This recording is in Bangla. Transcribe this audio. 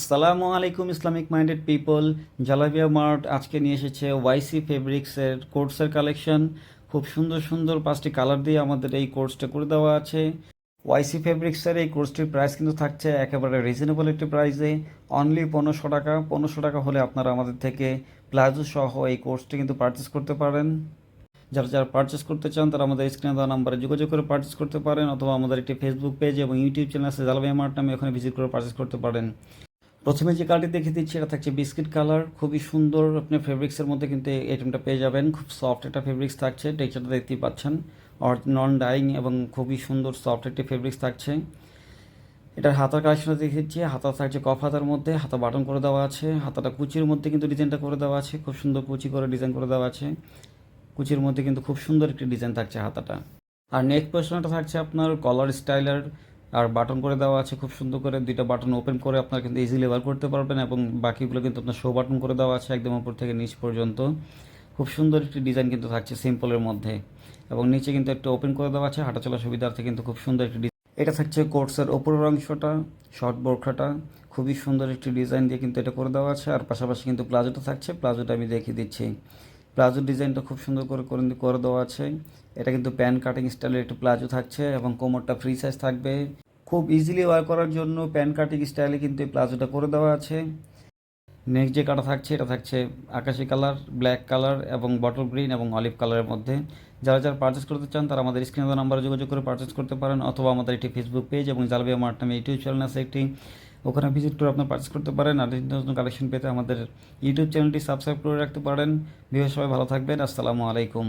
আসসালামু আলাইকুম, Islamic minded people. Jalabiya mart আজকে নিয়ে এসেছে ওয়াইসি ফেব্রিক্সের কোর্সের কালেকশন। খুব সুন্দর সুন্দর পাঁচটি কালার দিয়ে আমাদের এই কোর্সটা করে দেওয়া আছে। ওয়াইসি ফেব্রিক্সের এই কোর্সটির প্রাইস কিন্তু থাকছে একেবারে রিজনেবল একটি প্রাইসে। অনলি পনেরোশো টাকা। পনেরোশো টাকা হলে আপনারা আমাদের থেকে প্লাজো সহ এই কোর্সটি কিন্তু পারচেস করতে পারেন। যারা যারা পারচেস করতে চান, তারা আমাদের স্ক্রিনে দেওয়া নাম্বারে যোগাযোগ করে পারচেস করতে পারেন, অথবা আমাদের একটি ফেসবুক পেজ এবং ইউটিউব চ্যানেল আছে, জালাবিয়া মার্ট নামে, ওখানে ভিজিট করে পারচেস করতে পারেন। প্রথমে যে কালারটি দেখে দিচ্ছি, এটা থাকছে বিস্কিট কালার খুবই সুন্দর আপনি ফেব্রিক্সের মধ্যে কিন্তু আইটেমটা পেয়ে যাবেন। খুব সফট একটা ফেব্রিক্স থাকছে টেক্সচারটা দেখতেই পাচ্ছেন। আর নন ডাইং এবং খুবই সুন্দর সফট একটি ফেব্রিক্স থাকছে। এটার হাতার কালেকশনটা দেখেছি হাতা থাকছে কফ হাতার মধ্যে, হাতা বাটন করে দেওয়া আছে। হাতাটা কুচির মধ্যে কিন্তু ডিজাইনটা করে দেওয়া আছে। খুব সুন্দর কুচি করে ডিজাইন করে দেওয়া আছে। কুচির মধ্যে কিন্তু খুব সুন্দর একটি ডিজাইন থাকছে হাতাটা। আর নেক্সট পোর্শনটা থাকছে আপনার কলার স্টাইলার আর বাটন করে দেওয়া আছে, খুব সুন্দর করে দুইটা বাটন ওপেন করে আপনারা কিন্তু ইজিলি বার করতে পারবেন এবং বাকিগুলো কিন্তু আপনার শো বাটন করে দেওয়া আছে একদম উপর থেকে নিচ পর্যন্ত। খুব সুন্দর একটি ডিজাইন কিন্তু থাকছে সিম্পলের মধ্যে এবং নিচে কিন্তু একটু ওপেন করে দেওয়া আছে হাঁটা চলার সুবিধার্থে কিন্তু খুব সুন্দর একটি ডিজাইন এটা থাকছে কোর্সের ওপরের অংশটা শর্ট বোরখাটা খুবই সুন্দর একটি ডিজাইন দিয়ে কিন্তু এটা করে দেওয়া আছে। আর পাশাপাশি কিন্তু প্লাজোটা থাকছে, প্লাজোটা আমি দেখিয়ে দিচ্ছি। প্লাজো ডিজাইনটা খুব সুন্দর করে করে দেওয়া আছে। এটা কিন্তু প্যান কাটিং স্টাইলের একটি প্লাজো থাকছে এবং কোমরটা ফ্রি সাইজ থাকবে। খুব ইজিলি ওয়ার করার জন্য প্যান কাটিং স্টাইলে কিন্তু এই প্লাজোটা করে দেওয়া আছে। নেক্সট যে কাটা থাকছে, এটা থাকছে আকাশি কালার ব্ল্যাক কালার এবং বটল গ্রিন এবং অলিভ কালারের মধ্যে। যারা যারা পারচেস করতে চান, তারা আমাদের স্ক্রিনে নাম্বারে যোগাযোগ করে পারচেস করতে পারেন অথবা আমাদের একটি ফেসবুক পেজ এবং জালবিয়া মার্ট নামে ইউটিউব চ্যানেল আছে একটি। ওখানে ভিজিট করে আপনার পার্চেস করতে পারেন আর নতুন কালেকশন পেতে আমাদের ইউটিউব চ্যানেলটি সাবস্ক্রাইব করে রাখতে পারেন। বিশেষ সবাই ভালো থাকবেন। আসসালামু আলাইকুম।